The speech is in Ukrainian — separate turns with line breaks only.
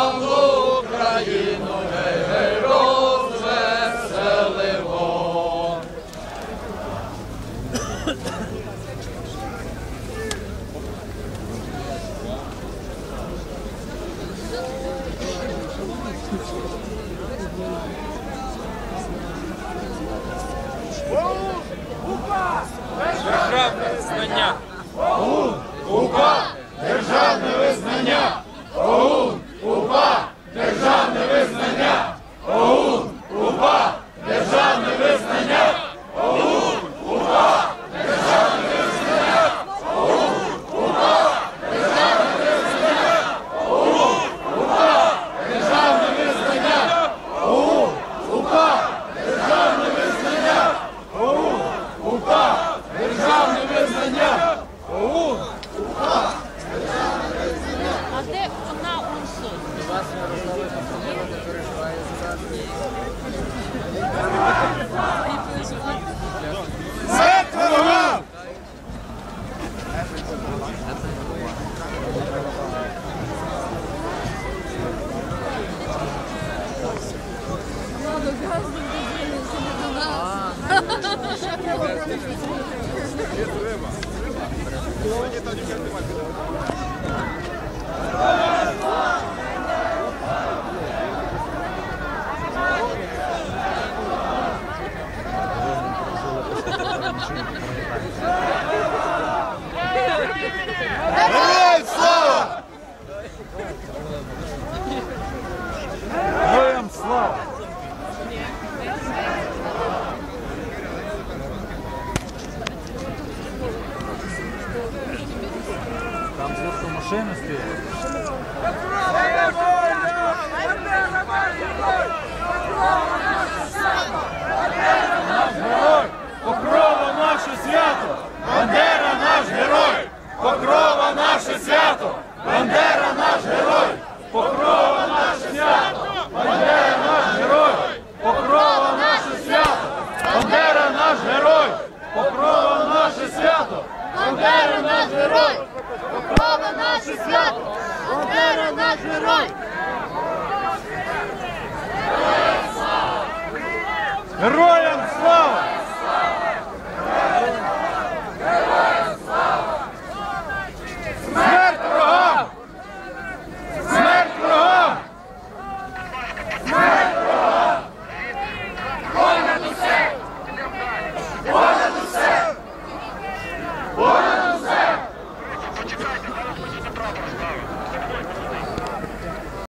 Україну, гей-гей, розвеселимо. Державне визнання! Державне визнання! Нет, Рэма.
Рэма. Сегодня газ не
первый матч. Героям слава! Героям слава!
Там просто машини стоять.
Бандера наш герой! Покрова наше свято! Бандера наш герой! Покрова наше свято! Бандера наш герой! Покрова наше свято! Бандера наш герой! Покрова наше свято!
Бандера наш герой!